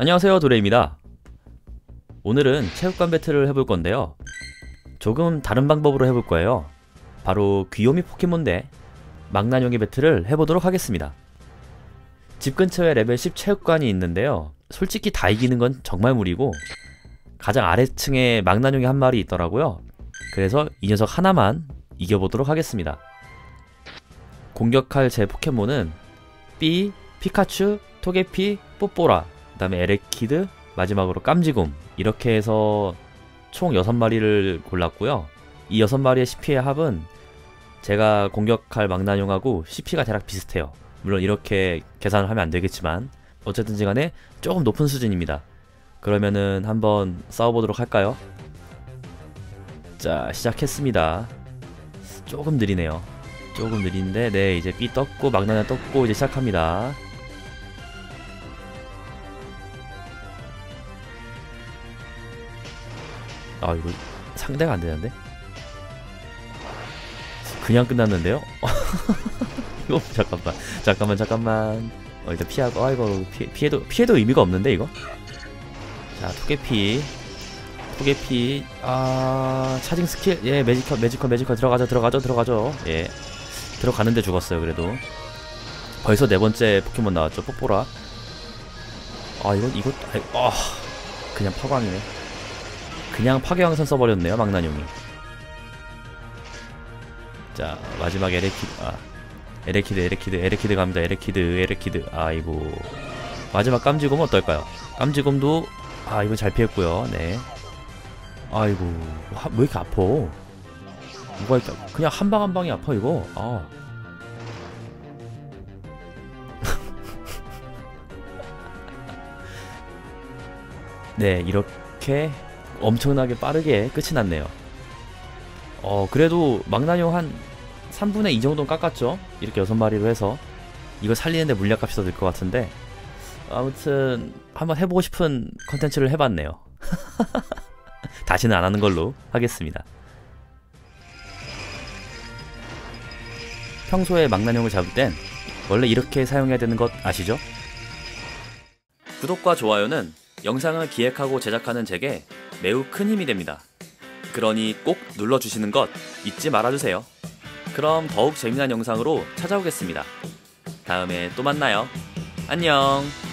안녕하세요 도레입니다. 오늘은 체육관 배틀을 해볼 건데요. 조금 다른 방법으로 해볼 거예요. 바로 귀요미 포켓몬 대 망나뇽의 배틀을 해보도록 하겠습니다. 집 근처에 레벨 10 체육관이 있는데요. 솔직히 다 이기는 건 정말 무리고 가장 아래층에 망나뇽이 한 마리 있더라고요. 그래서 이 녀석 하나만 이겨보도록 하겠습니다. 공격할 제 포켓몬은 삐, 피카츄, 토게피, 뽀뽀라. 그 다음에 에레키드, 마지막으로 깜지곰. 이렇게 해서 총 6마리를 골랐고요. 이 6마리의 CP의 합은 제가 공격할 망나뇽하고 CP가 대략 비슷해요. 물론 이렇게 계산을 하면 안 되겠지만 어쨌든지 간에 조금 높은 수준입니다. 그러면은 한번 싸워보도록 할까요? 자 시작했습니다. 조금 느리네요. 조금 느린데 네 이제 B 떴고 망나뇽 떴고 이제 시작합니다 아 이거 상대가 안 되는데? 그냥 끝났는데요? 이거 잠깐만 잠깐만 잠깐만. 어 일단 피하고 아 이거 피, 피해도 피해도 의미가 없는데 이거? 자 토개피. 토개피. 아 차징 스킬. 예 매지컬 매지컬 매지컬 들어가죠 들어가죠 들어가죠. 예. 들어가는데 죽었어요 그래도. 벌써 네 번째 포켓몬 나왔죠 뽀뽀라. 아 이건 이거 아 그냥 파광이네 그냥 파괴왕선 써버렸네요 망나뇽이 자 마지막 에레키드 아 에레키드 에레키드 에레키드 갑니다. 에레키드 에레키드. 아이고. 마지막 깜지곰 어떨까요? 깜지곰도 아 이거 잘 피했고요. 네. 아이고 하, 왜 이렇게 아파? 뭐가 있다? 그냥 한 방 한 방이 아파 이거. 아. 네 이렇게 엄청나게 빠르게 끝이 났네요. 어 그래도 망나뇽 한 3분의 2 정도는 깎았죠? 이렇게 6마리로 해서. 이거 살리는데 물약값이 더 들 것 같은데. 아무튼 한번 해보고 싶은 컨텐츠를 해봤네요. 다시는 안 하는 걸로 하겠습니다. 평소에 망나뇽을 잡을 땐 원래 이렇게 사용해야 되는 것 아시죠? 구독과 좋아요는 영상을 기획하고 제작하는 제게 매우 큰 힘이 됩니다. 그러니 꼭 눌러주시는 것 잊지 말아주세요. 그럼 더욱 재미난 영상으로 찾아오겠습니다. 다음에 또 만나요. 안녕!